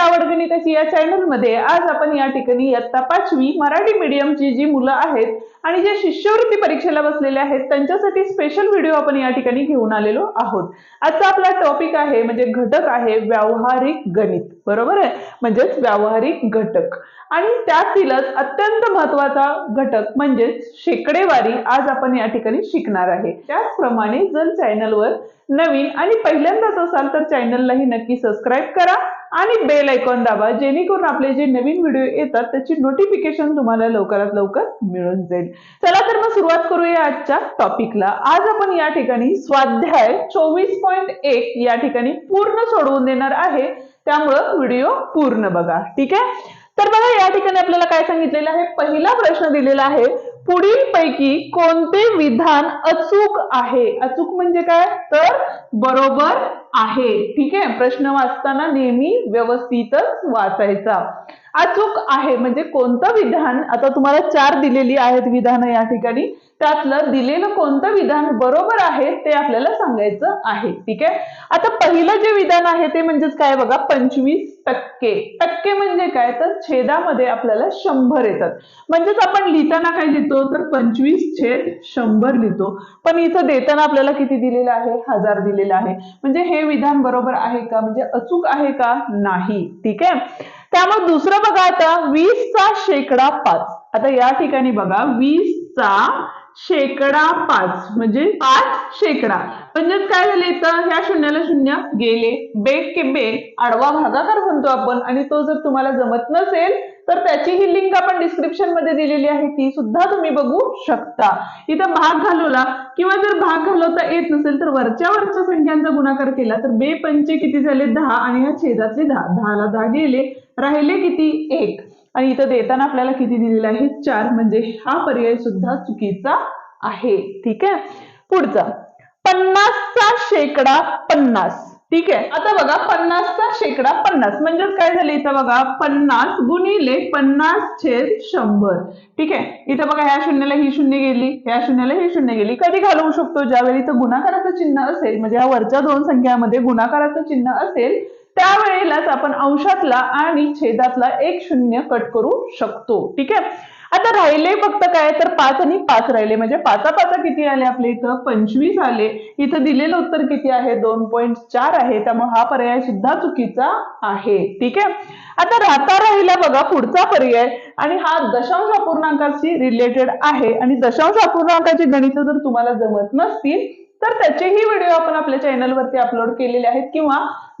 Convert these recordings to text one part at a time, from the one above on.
आवड गणिताची या चॅनलमध्ये आज आपण या ठिकाणी इयत्ता पाचवी मराठी मीडियमची जी मुलं आहेत आणि जे शिष्यवृत्ती परीक्षेला बसलेले आहेत त्यांच्यासाठी स्पेशल व्हिडिओ आपण या ठिकाणी घेऊन आलेलो आहोत. आजचा आपला टॉपिक आहे म्हणजे घटक आहे व्यावहारिक गणित. बरोबर आहे? म्हणजेच व्यावहारिक घटक. आणि त्यातीलच अत्यंत महत्त्वाचा घटक म्हणजेच शेकडेवारी आज आपण या ठिकाणी शिकणार आहे. त्याचप्रमाणे जर चॅनलवर नवीन आणि पहिल्यांदाच असाल तर चॅनललाही नक्की सबस्क्राईब करा. आणि बेल आयकॉन दाबा जेणेकरून आपले जे नवीन व्हिडिओ येतात त्याची नोटिफिकेशन तुम्हाला लवकरात लवकर मिळून जाईल. चला तर मग सुरुवात करूया आजच्या टॉपिकला आज आपण या ठिकाणी स्वाध्याय चोवीस पॉईंट एक या ठिकाणी पूर्ण सोडवून देणार आहे. त्यामुळं व्हिडिओ पूर्ण बघा. ठीक आहे? तर बघा या ठिकाणी आपल्याला काय सांगितलेलं आहे? पहिला प्रश्न दिलेला आहे पुढील पैकी कोणते विधान अचूक आहे? अचूक म्हणजे काय? तर बरोबर आहे. ठीक आहे? प्रश्न वाचताना नेहमी व्यवस्थितच वाचायचा. अचूक आहे. म्हणजे कोणतं विधान आता तुम्हाला चार दिलेली आहेत विधानं या ठिकाणी. त्यातलं दिलेलं कोणतं विधान बरोबर आहे ते आपल्याला सांगायचं आहे. ठीक आहे? आता पहिलं जे विधान आहे ते म्हणजेच काय बघा? पंचवीस टक्के. टक्के म्हणजे काय? तर छेदामध्ये आपल्याला शंभर येतात. म्हणजेच आपण लिहिताना काय लिहितो? तर पंचवीस छेद शंभर लिहितो. पण इथं देताना आपल्याला किती दिलेलं आहे? हजार दिलेलं आहे. म्हणजे हे विधान बरोबर आहे का? म्हणजे अचूक आहे का? नाही. ठीक आहे? त्यामुळे दुसरं बघा आता वीसचा शेकडा पाच. आता या ठिकाणी बघा वीसचा शेकडा पाच म्हणजे पाच शेकडा. म्हणजेच काय झाले तर ह्या शून्याला शून्य गेले. बेग के बे आडवा भागाकार म्हणतो आपण. आणि तो जर तुम्हाला जमत नसेल तर त्याची ही लिंक आपण डिस्क्रिप्शनमध्ये दिलेली आहे. ती सुद्धा तुम्ही बघू शकता. इथं भाग घालवला. किंवा जर भाग घालवता येत नसेल तर वरच्या वरच्या संख्यांचा गुणाकार केला तर बे पंचे किती झाले? दहा. आणि ह्या छेदातले दहा. दहाला दहा गेले. राहिले किती? एक. आणि इथं देताना आपल्याला किती दिलेलं आहे? चार. म्हणजे हा पर्याय सुद्धा चुकीचा आहे. ठीक आहे? पुढचा. पन्नासचा शेकडा पन्नास. ठीक आहे? आता बघा पन्नासचा शेकडा पन्नास. म्हणजेच काय झालं इथं बघा? पन्नास गुणिले पन्नास छेद शंभर. ठीक आहे? इथं बघा ह्या शून्याला ही शून्य गेली. ह्या शून्याला ही शून्य गेली. कधी घालवू शकतो? ज्यावेळी इथं गुणाकाराचं चिन्ह असेल म्हणजे या वरच्या दोन संख्यामध्ये गुणाकाराचं चिन्ह असेल त्यावेळेलाच आपण अंशातला आणि छेदातला एक शून्य कट करू शकतो. ठीक आहे? आता राहिले फक्त काय? तर पाच आणि पाच राहिले. म्हणजे पाचा पाचा किती आले आपल्या इथं? पंचवीस आले. इथं दिलेलं उत्तर किती आहे? दोन पॉईंट चार आहे. त्यामुळे हा पर्याय सुद्धा चुकीचा आहे. ठीक आहे? आता राहता राहिला बघा पुढचा पर्याय. आणि हा दशांश अपूर्णांकाशी रिलेटेड आहे. आणि दशांश अपूर्णांकाची गणित जर तुम्हाला जमत नसतील तर त्याचेही व्हिडिओ आपण आपल्या चॅनलवरती अपलोड केलेले आहेत. किंवा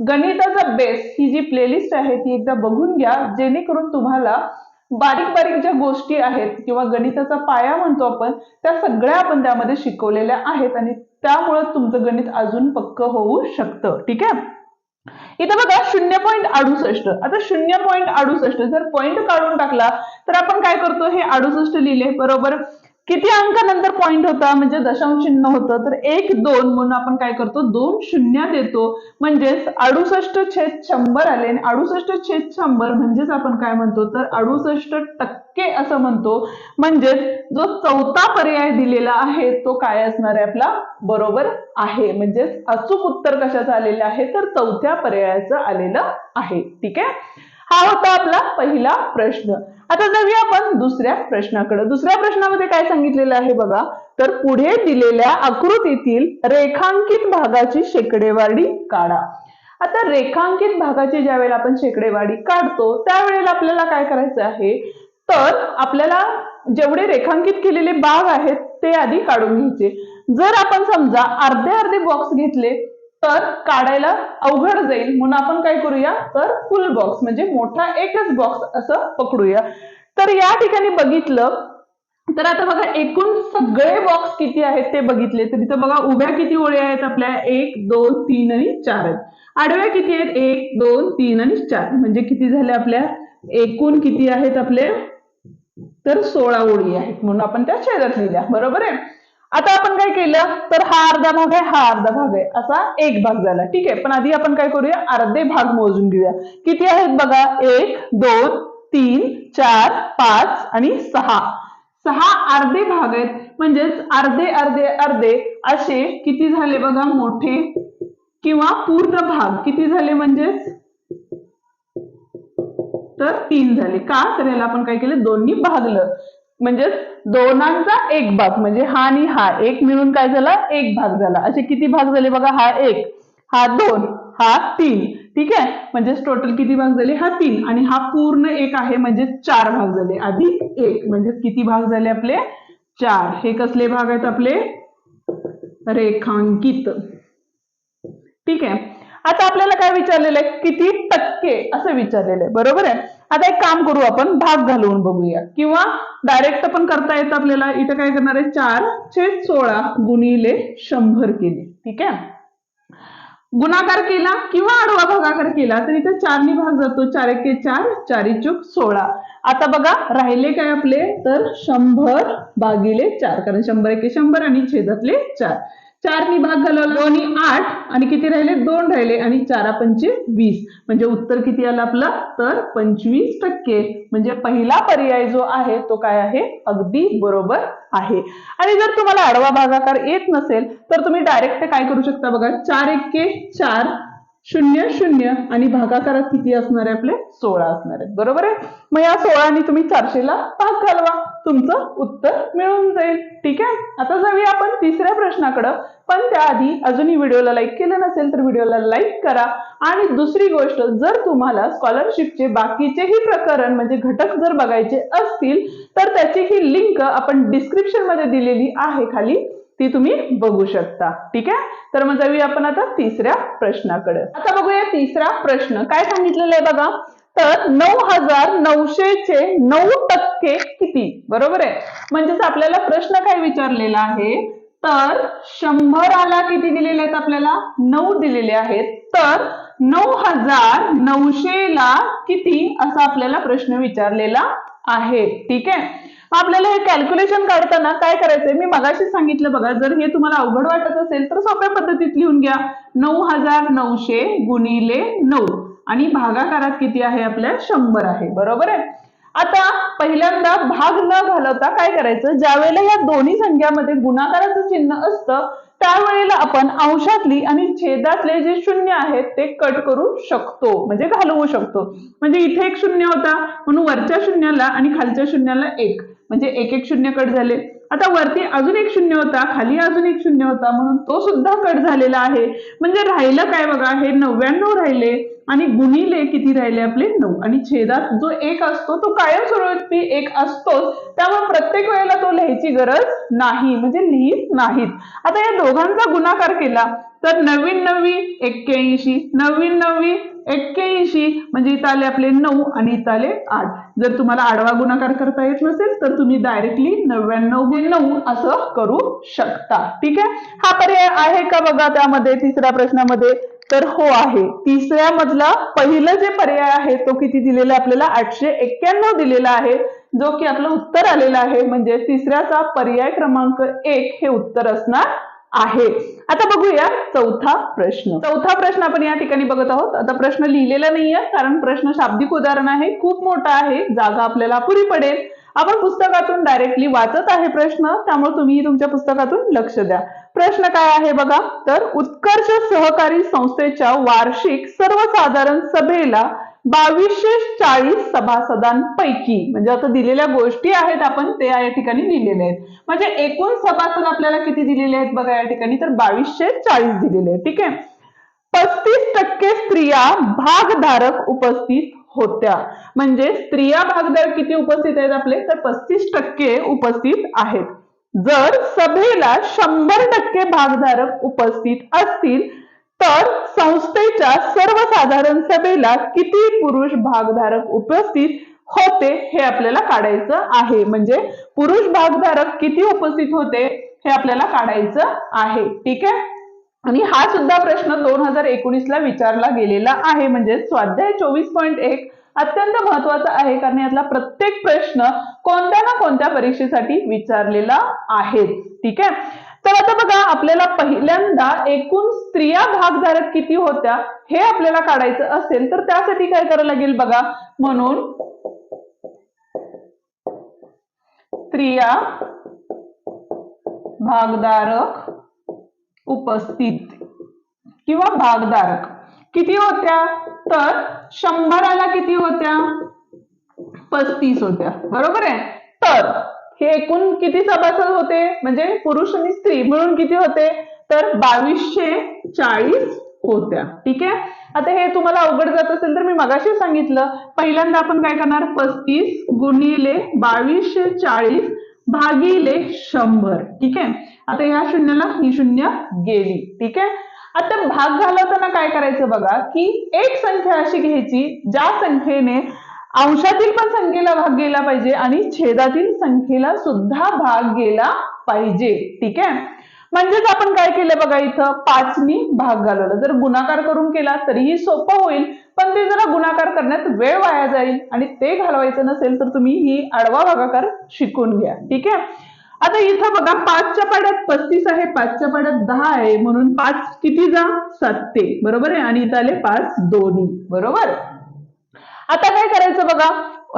गणिताचा बेस ही जी प्लेलिस्ट आहे ती एकदा बघून घ्या. जेणेकरून तुम्हाला बारीक बारीक ज्या गोष्टी आहेत किंवा गणिताचा पाया म्हणतो आपण त्या सगळ्या आपण त्यामध्ये शिकवलेल्या आहेत. आणि त्यामुळे तुमचं गणित अजून पक्क होऊ शकतं. ठीक आहे? इथं बघा शून्य पॉईंट अडुसष्ट. आता शून्य पॉईंट अडुसष्ट. जर पॉईंट काढून टाकला तर आपण काय करतो? हे अडुसष्ट लिहिले बरोबर? किती अंकानंतर पॉईंट होता? म्हणजे दशांश चिन्ह होतं. तर एक दोन म्हणून आपण काय करतो? दोन शून्य देतो. म्हणजेच अडुसष्ट छेद शंभर आले. आणि अडुसष्ट छेद शंभर म्हणजेच आपण काय म्हणतो? तर अडुसष्ट टक्के असं म्हणतो. म्हणजेच जो चौथा पर्याय दिलेला आहे तो काय असणार आहे आपला? बरोबर आहे. म्हणजेच अचूक उत्तर कशाचं आलेलं आहे? तर चौथ्या पर्यायाचं आलेलं आहे. ठीक आहे? हा होता आपला पहिला प्रश्न. आता जाऊया आपण दुसऱ्या प्रश्नाकडे. दुसऱ्या प्रश्नामध्ये काय सांगितलेलं आहे बघा? तर पुढे दिलेल्या आकृतीतील रेखांकित भागाची शेकडेवाडी काढा. आता रेखांकित भागाची ज्या वेळेला आपण शेकडेवाडी काढतो त्यावेळेला आपल्याला काय करायचं आहे? तर आपल्याला जेवढे रेखांकित केलेले भाग आहेत ते आधी काढून घ्यायचे. जर आपण समजा अर्धे अर्धे बॉक्स घेतले तर काढायला अवघड जाईल. म्हणून आपण काय करूया? तर फुल बॉक्स म्हणजे मोठा एकच बॉक्स असं पकडूया. तर या ठिकाणी बघितलं. तर आता बघा एकूण सगळे बॉक्स किती आहेत ते बघितले. तर तिथं बघा उभ्या किती ओळी आहेत आपल्या? एक दोन तीन आणि चार आहेत. आडव्या किती आहेत? एक दोन तीन आणि चार. म्हणजे किती झाले आपल्या? एकूण किती आहेत आपले? तर सोळा ओळी आहेत. म्हणून आपण त्या छेदात लिहिल्या. बरोबर आहे? आता आपण काय केलं? तर हा अर्धा भाग आहे हा अर्धा भाग आहे. असा एक भाग झाला. ठीक आहे पण आधी आपण काय करूया? अर्धे भाग मोजून घेऊया. किती आहेत बघा? एक दोन तीन चार पाच आणि सहा. सहा अर्धे भाग आहेत. म्हणजेच अर्धे अर्धे अर्धे असे किती झाले बघा? मोठे किंवा पूर्ण भाग. किती झाले म्हणजेच? तर तीन झाले. का? तर याला आपण काय केलं? दोन्ही भागलं. म्हणजेच दोनांचा एक भाग म्हणजे हा आणि हा एक मिळून काय झाला? एक भाग झाला. असे किती भाग झाले बघा? हा एक हा दोन हा तीन. ठीक आहे? म्हणजेच टोटल किती भाग झाले? हा तीन. आणि हा पूर्ण एक आहे म्हणजे चार भाग झाले. आधी एक. म्हणजे किती भाग झाले आपले? चार. हे कसले भाग आहेत आपले? रेखांकित. ठीक आहे? आता आपल्याला काय विचारलेलं आहे? किती टक्के? असं विचारलेलं आहे. बरोबर आहे? आता एक काम करू आपण भाग घालवून बघूया. किंवा डायरेक्ट पण करता येतं आपल्याला. इथं काय करणार आहे? चार छेद सोळा गुणिले शंभर केले. ठीक आहे? गुणाकार केला किंवा आडवा भागाकार केला तर इथे चारनी भाग जातो. चार एके चार चारी चूक सोळा. आता बघा राहिले काय आपले? तर शंभर भागिले चार. कारण शंभर एके शंभर आणि छेदातले चार. चारनी भाग घालवला. दोन्ही आठ आणि किती राहिले? दोन राहिले. आणि चारा पंचे वीस. म्हणजे उत्तर किती आलं आपलं? तर पंचवीस टक्के. म्हणजे पहिला पर्याय जो आहे तो काय आहे? अगदी बरोबर आहे. आणि जर तुम्हाला आडवा भागाकार येत नसेल तर तुम्ही डायरेक्ट काय करू शकता बघा? चार एक्के चार शून्य शून्य आणि भागाकारात किती असणार आहे आपले? सोळा असणार आहेत. बरोबर आहे? मग या सोळाने तुम्ही चारशेला भाग घालवा. तुमचं उत्तर मिळून जाईल. ठीक आहे? आता जाऊया आपण तिसऱ्या प्रश्नाकडं. पण त्याआधी अजूनही व्हिडिओला लाईक केलं नसेल तर व्हिडिओला लाईक करा. आणि दुसरी गोष्ट जर तुम्हाला स्कॉलरशिपचे बाकीचेही प्रकरण म्हणजे घटक जर बघायचे असतील तर त्याची ही लिंक आपण डिस्क्रिप्शनमध्ये दिलेली आहे खाली. ती तुम्ही बघू शकता. ठीक आहे? तर मग जाऊया आपण आता तिसऱ्या प्रश्नाकडे. आता बघूया तिसरा प्रश्न. काय सांगितलेला आहे बघा? तर नऊ हजार नऊशेचे नऊ टक्के किती? बरोबर आहे? म्हणजेच आपल्याला प्रश्न काय विचारलेला आहे? तर शंभराला किती दिलेले आहेत आपल्याला? नऊ दिलेले आहेत. तर नऊ हजार नऊशेला किती? असा आपल्याला प्रश्न विचारलेला आहे. ठीक आहे? आपल्याला हे कॅल्क्युलेशन काढताना काय करायचंय? मी मगाशी सांगितलं बघा जर हे तुम्हाला अवघड वाटत असेल तर सोप्या पद्धतीत लिहून घ्या. नऊ हजार नऊशे गुणिले नऊ. आणि भागाकारात किती आहे आपल्या? शंभर आहे. बरोबर आहे? आता पहिल्यांदा भाग न घालवता काय करायचं? ज्या वेळेला या दोन्ही संख्यामध्ये गुणाकाराचं चिन्ह असतं त्यावेळेला आपण अंशातली आणि छेदातले जे शून्य आहेत ते कट करू शकतो. म्हणजे घालवू शकतो. म्हणजे इथे एक शून्य होता म्हणून वरच्या शून्याला आणि खालच्या शून्याला एक. म्हणजे एक एक शून्य कट झाले. आता वरती अजून एक शून्य होता खाली अजून एक शून्य होता म्हणून तो सुद्धा कट झालेला आहे. म्हणजे राहिलं काय बघा हे नव्याण्णव राहिले आणि गुणिले किती राहिले आपले नऊ. आणि छेदात जो एक असतो तो कायमस्वरूपी एक असतोच. त्यामुळे प्रत्येक वेळेला तो लिहायची गरज नाही म्हणजे लिहित नाहीत. आता या दोघांचा गुणाकार केला तर नवीन नव्वी एक्क्याऐंशी नवीन नव्वी एक्क्याऐंशी म्हणजे इथं आले आपले नऊ आणि इथं आले आठ. जर तुम्हाला आडवा गुणाकार करता येत नसेल तर तुम्ही डायरेक्टली नव्याण्णव गुण नऊ असं करू शकता. ठीक आहे? हा पर्याय आहे का बघा त्यामध्ये तिसऱ्या प्रश्नामध्ये? तर हो आहे. तिसऱ्या मधला पहिलं जे पर्याय आहे तो किती दिलेला आहे आपल्याला? आठशे एक्क्याण्णव दिलेला आहे. जो की आपलं उत्तर आलेला आहे म्हणजे तिसऱ्याचा पर्याय क्रमांक एक हे उत्तर असणार आहे. आता बघूया चौथा प्रश्न. चौथा प्रश्न आपण या ठिकाणी बघत आहोत. आता प्रश्न लिहिलेला नाहीये कारण प्रश्न शाब्दिक उदाहरण आहे. खूप मोठा आहे. जागा आपल्याला पुरी पडेल. आपण पुस्तकातून डायरेक्टली वाचत आहे प्रश्न. त्यामुळे तुम्ही तुमच्या पुस्तकातून लक्ष द्या. प्रश्न काय आहे बघा? तर उत्कर्ष सहकारी संस्थेच्या वार्षिक सर्वसाधारण सभेला बावीसशे चाळीस सभासदांपैकी म्हणजे आता दिलेल्या गोष्टी आहेत आपण ते या ठिकाणी लिहिलेले आहेत. म्हणजे एकूण सभासद आपल्याला किती दिलेले आहेत बघा या ठिकाणी? तर बावीसशे चाळीस दिलेले आहेत ठीक आहे? पस्तीस टक्के स्त्रिया भागधारक उपस्थित होत्या. म्हणजे स्त्रिया भागधारक किती उपस्थित आहेत आपले? तर पस्तीस टक्के उपस्थित आहेत. जर सभेला शंभर टक्के भागधारक उपस्थित असतील तर संस्थेच्या सर्वसाधारण सभेला किती पुरुष भागधारक उपस्थित होते हे आपल्याला काढायचं आहे. म्हणजे पुरुष भागधारक किती उपस्थित होते हे आपल्याला काढायचं आहे. ठीक आहे? आणि हा सुद्धा प्रश्न दोन हजार एकोणीस ला विचारला गेलेला आहे. म्हणजे स्वाध्याय चोवीस पॉईंट एक अत्यंत महत्त्वाचा आहे कारण यातला प्रत्येक प्रश्न कोणत्या ना कोणत्या परीक्षेसाठी विचारलेला आहे. ठीक आहे? तर आता बघा आपल्याला पहिल्यांदा एकूण स्त्रिया भागधारक किती होत्या हे आपल्याला काढायचं असेल तर त्यासाठी काय करावं लागेल बघा. म्हणून स्त्रिया भागधारक उपस्थित किंवा भागधारक किती होत्या? तर शंभराला किती होत्या? पस्तीस होत्या. बरोबर आहे? तर हे एकूण किती सभासद होते? म्हणजे पुरुष आणि स्त्री मिळून किती होते? तर बावीसशे चाळीस होत्या. ठीक आहे? आता हे तुम्हाला अवघड जात असेल तर मी मगाशी सांगितलं. पहिल्यांदा आपण काय करणार? पस्तीस गुणिले बावीसशे चाळीस भागिले शंभर. ठीक आहे? आता या शून्याला ही शून्य गेली. ठीक आहे? आता भाग घालवताना काय करायचं बघा की एक संख्या अशी घ्यायची ज्या संख्येने अंशातील पण संख्येला भाग गेला पाहिजे आणि छेदातील संख्येला सुद्धा भाग गेला पाहिजे. ठीक आहे? म्हणजेच आपण काय केलं बघा इथं? पाचनी भाग घालवला. जर गुणाकार करून केला तरीही सोपं होईल. पण ते जरा गुणाकार करण्यात वेळ वाया जाईल आणि ते घालवायचं नसेल तर तुम्ही ही आडवा भागाकार शिकून घ्या. ठीक आहे? आता इथं बघा पाचच्या पाड्यात पस्तीस आहे पाचच्या पाड्यात दहा आहे. म्हणून पाच किती जा? सत्ते बरोबर आहे? आणि इथं आले पाच दोन्ही. बरोबर? आता काय करायचं बघा?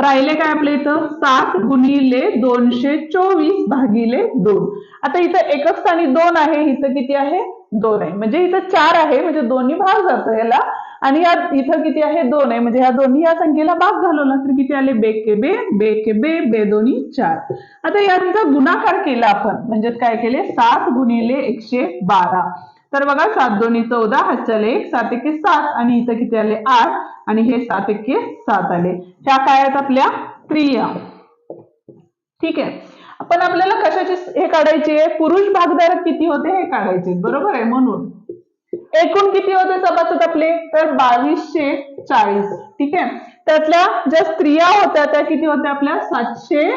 राहिले काय आपल्या इथं? सात गुणिले दोनशे चोवीस भागिले दोन. आता इथं एकच स्थानी दोन आहे इथं किती आहे? दोन आहे. म्हणजे इथं चार आहे म्हणजे दोन्ही भाग जातो याला. आणि या इथं किती आहे? दोन आहे. म्हणजे ह्या दोन्ही या संख्येला भाग घालवला तर किती आले? बे के बे बे के बे बे दोन्ही चार. आता यांचा गुणाकार केला आपण. म्हणजेच काय केले? सात गुणिले एकशे बारा. तर बघा सात दोन्ही चौदा हातच्याले एक सात एके सात आणि इथं किती आले आठ आणि हे सात एके सात आले. ह्या काय आहेत आपल्या? क्रिया. ठीक आहे. पण आपल्याला कशाची हे काढायचे? पुरुष भागधारक किती होते? हे काढायचे. बरोबर आहे म्हणून. एकूण किती होते सभासद आपले? तर बावीसशे चाळीस. ठीक आहे. त्यातल्या ज्या स्त्रिया होत्या त्या किती होत्या आपल्या? सातशे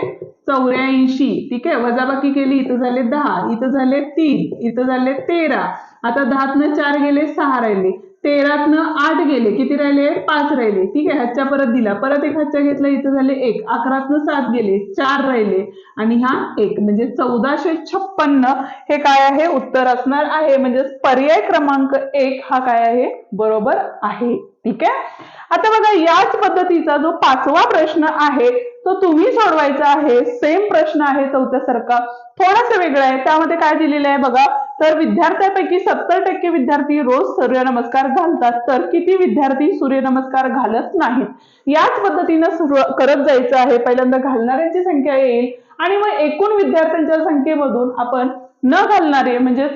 चौऱ्याऐंशी. ठीक आहे? वजाबाकी केली इथं झाले दहा इथं झाले तीन इथं झाले तेरा. आता दहातनं चार गेले सहा राहिले. तेरातनं आठ गेले. किती राहिले? पाच राहिले. ठीक आहे हातच्या परत दिला. परत एक हातच्या घेतला इथं झाले एक. अकरातनं सात गेले चार राहिले. आणि हा एक. म्हणजे चौदाशे छप्पन्न हे काय आहे? उत्तर असणार आहे. म्हणजे पर्याय क्रमांक एक हा काय आहे? बरोबर आहे. ठीक आहे? आता बघा याच पद्धतीचा जो पाचवा प्रश्न आहे तो तुम्ही सोडवायचा आहे. सेम प्रश्न आहे चौथ्यासारखा. थोडासा वेगळा आहे. त्यामध्ये काय दिलेलं आहे बघा? तर विद्यार्थ्यांपैकी सत्तर टक्के विद्यार्थी रोज सूर्यनमस्कार घालतात. तर किती विद्यार्थी सूर्यनमस्कार घालत नाहीत? याच पद्धतीनं करत जायचं आहे. पहिल्यांदा घालणाऱ्यांची संख्या येईल. आणि मग एकूण विद्यार्थ्यांच्या संख्येमधून आपण न घालणारे म्हणजे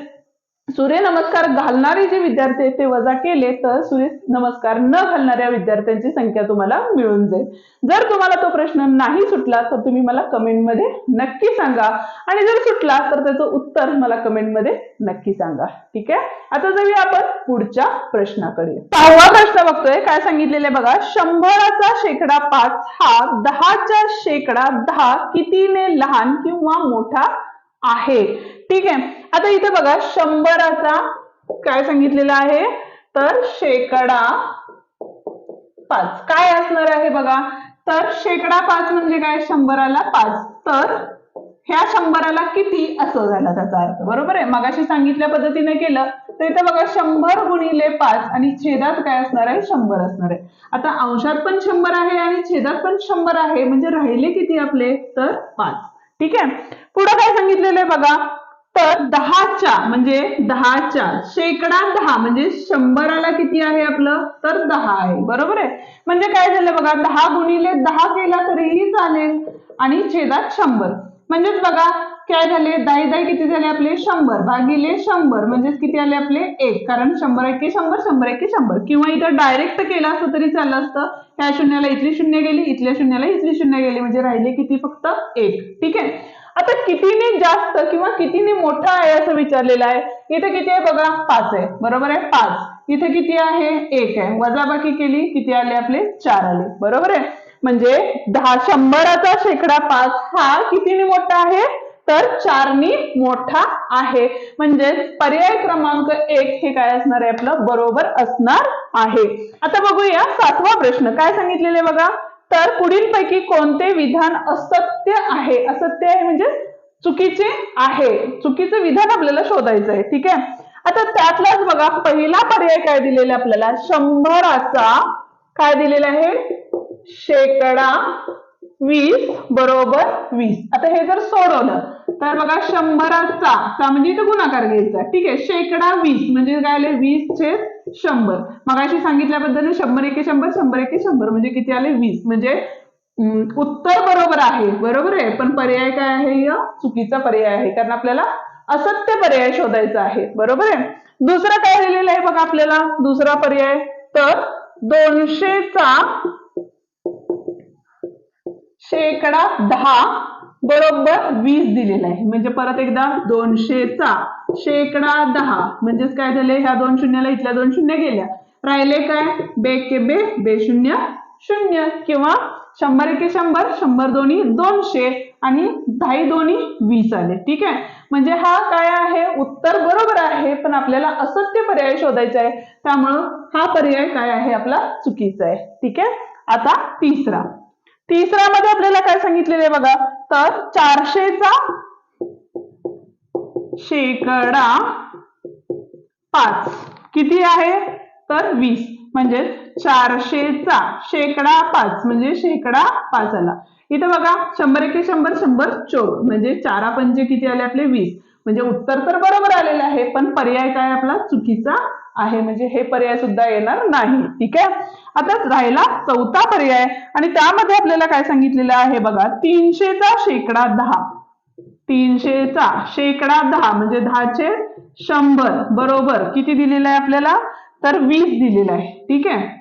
सूर्यनमस्कार घालणारे जे विद्यार्थी आहेत ते वजा केले तर सूर्य नमस्कार न घालणाऱ्या विद्यार्थ्यांची संख्या तुम्हाला मिळून जाईल. जर तुम्हाला तो प्रश्न नाही सुटला तर तुम्ही मला कमेंटमध्ये नक्की सांगा. आणि जर सुटला तर त्याचं उत्तर मला कमेंटमध्ये नक्की सांगा. ठीक आहे? आता जाऊया आपण पुढच्या प्रश्नाकडे. सहावा प्रश्न बघतोय. काय सांगितलेले बघा? शंभराचा शेकडा पाच हा दहाच्या शेकडा दहा कितीने लहान किंवा मोठा आहे. ठीक आहे. आता इथे बघा शंभराचा काय सांगितलेलं आहे? तर शेकडा पाच. काय असणार आहे बघा? तर शेकडा पाच म्हणजे काय? शंभराला पाच. तर ह्या शंभराला किती? असं झालं त्याचा अर्थ. बरोबर आहे? मगाशी सांगितल्या पद्धतीने केलं. तर इथे बघा शंभर गुणिले पाच आणि छेदात काय असणार आहे? शंभर असणार आहे. आता अंशात पण शंभर आहे आणि छेदात पण शंभर आहे. म्हणजे राहिले किती आपले? तर पाच. ठीक आहे? पुढे काय सांगितलेलं आहे बघा? तर दहाच्या म्हणजे दहाच्या शेकडा दहा म्हणजे शंभराला किती आहे आपलं? तर दहा आहे. बरोबर आहे? म्हणजे काय झालं बघा? दहा गुणिले दहा केला तरीही चालेल आणि छेदात शंभर. म्हणजेच बघा काय झाले? दाई दाई किती झाले आपले? शंभर. भागिले शंभर. म्हणजेच किती आले आपले? एक. कारण शंभर एके शंभर शंभर एके शंभर. किंवा इथं डायरेक्ट केलं असतं तरी चाललं असतं. ह्या शून्याला इथली शून्य गेली इथल्या शून्याला इथली शून्य गेली. म्हणजे राहिले किती फक्त एक. ठीक आहे? आता कितीने जास्त किंवा कितीने मोठा आहे असं विचारलेलं आहे. इथे किती आहे बघा? पाच आहे. बरोबर आहे? पाच. इथे किती आहे? एक आहे. वजाबाकी केली किती आले आपले? चार आले. बरोबर आहे? म्हणजे दहा शंभराचा शेकडा पाच हा कितीने मोठा आहे? तर चारनी मोठा आहे. म्हणजे पर्याय क्रमांक एक हे काय असणार आहे आपलं? बरोबर असणार आहे. आता बघूया सातवा प्रश्न. काय सांगितलेले बघा? तर पुढील पैकी कोणते विधान असत्य आहे? असत्य आहे म्हणजे चुकीचे आहे. चुकीचं विधान आपल्याला शोधायचं आहे. ठीक आहे? आता त्यातलाच बघा पहिला पर्याय काय दिलेला आहे आपल्याला? शंभराचा. काय दिलेला आहे? शेकडा. वीस बरोबर वीस. आता हे जर सोडवलं तर बघा शंभराचा चा म्हणजे इथं गुणाकार घ्यायचा. ठीक आहे शेकडा वीस. म्हणजे काय आले? वीस छे शंभर. मगाशी सांगितल्याबद्दल शंभर एके शंभर शंभर एके शंभर. म्हणजे किती आले? वीस. म्हणजे उत्तर बरोबर आहे. बरोबर आहे? पण पर्याय काय आहे चुकीचा पर्याय आहे. कारण आपल्याला असत्य पर्याय शोधायचा आहे. बरोबर आहे? दुसरं काय दिलेलं आहे बघा आपल्याला? दुसरा पर्याय. तर दोनशेचा शेकडा दहा बरोबर वीस दिलेला आहे. म्हणजे परत एकदा दोनशेचा शेकडा दहा. म्हणजेच काय झाले? ह्या दोन शून्याला इथल्या दोन शून्य गेल्या. राहिले काय? बे के बे बे शून्य शून्य. किंवा शंभर एके शंभर शंभर दोन्ही दोनशे आणि दहा दोन्ही वीस आले. ठीक आहे? म्हणजे हा काय आहे? उत्तर बरोबर आहे पण आपल्याला असत्य पर्याय शोधायचा आहे. त्यामुळं हा पर्याय काय आहे? आपला चुकीचा आहे. ठीक आहे? आता तिसरा. तिसऱ्या मध्ये आपल्याला काय सांगितलेलं आहे बघा? तर चारशेचा शेकडा पाच. किती आहे? तर वीस. म्हणजे चारशेचा शेकडा पाच. म्हणजे शेकडा पाच आला. इथं बघा शंभर एके शंभर शंभर चोर. म्हणजे चारा पंचे किती आले आपले? वीस. म्हणजे उत्तर तर बरोबर आलेलं आहे पण पर्याय काय आपला? चुकीचा आहे. म्हणजे हे पर्याय सुद्धा येणार नाही. ठीक आहे? आता राहिला चौथा पर्याय. आणि त्यामध्ये आपल्याला काय सांगितलेलं आहे बघा? तीनशेचा शेकडा दहा. तीनशेचा शेकडा दहा. म्हणजे दहाचे शंभर. बरोबर. किती दिलेलं आहे आपल्याला? तर वीस दिलेलं आहे. ठीक आहे?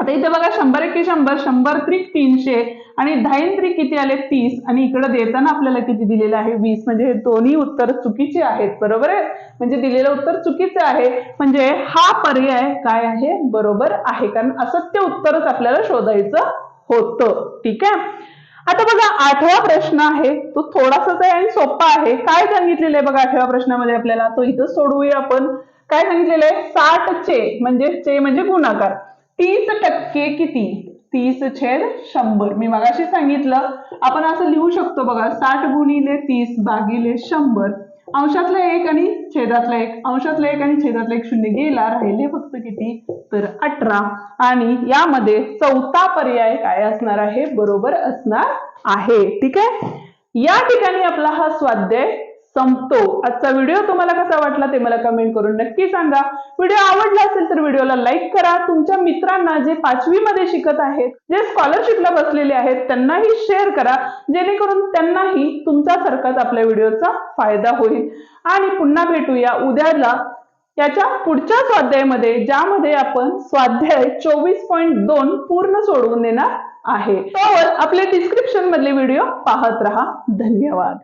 आता इथे बघा शंभर एके शंभर शंभर त्रिक तीनशे आणि दहाईन त्रिक किती आले? तीस. आणि इकडे देताना आपल्याला किती दिलेलं आहे? वीस. म्हणजे हे दोन्ही उत्तर चुकीचे आहेत. बरोबर आहे? म्हणजे दिलेलं उत्तर चुकीचे आहे. म्हणजे हा पर्याय काय आहे? बरोबर आहे. कारण असत्य उत्तरच आपल्याला शोधायचं होतं. ठीक आहे? आता बघा आठवा प्रश्न आहे. तो थोडासाच आहे आणि सोपा आहे. काय सांगितलेलं आहे बघा आठव्या प्रश्नामध्ये आपल्याला? तो इथं सोडवूया आपण. काय सांगितलेलं आहे? साठ चे. म्हणजे चे म्हणजे गुणाकार. तीस टक्के किती? तीस छेद शंभर. मी मगाशी सांगितलं आपण असं लिहू शकतो बघा साठ गुणिले तीस भागिले शंभर. अंशातला एक आणि छेदातला एक. अंशातला एक आणि छेदातला एक शून्य गेला राहिले फक्त किती? तर अठरा. आणि यामध्ये चौथा पर्याय काय असणार आहे? बरोबर असणार आहे. ठीक आहे? या ठिकाणी आपला हा स्वाध्याय संपतो. आजचा व्हिडिओ तुम्हाला कसा वाटला ते मला कमेंट करून नक्की सांगा. व्हिडिओ आवडला असेल तर व्हिडिओला लाईक करा. तुमच्या मित्रांना जे पाचवी मध्ये शिकत आहेत जे स्कॉलरशिपला बसलेले आहेत त्यांनाही शेअर करा. जेणेकरून त्यांनाही तुमच्यासारखाच आपल्या व्हिडिओचा फायदा होईल. आणि पुन्हा भेटूया उद्याला याच्या पुढच्या स्वाध्यायामध्ये ज्यामध्ये आपण स्वाध्याय चोवीस पॉईंट दोन पूर्ण सोडवून देणार आहे. त्यावर आपले डिस्क्रिप्शन मधले व्हिडिओ पाहत राहा. धन्यवाद.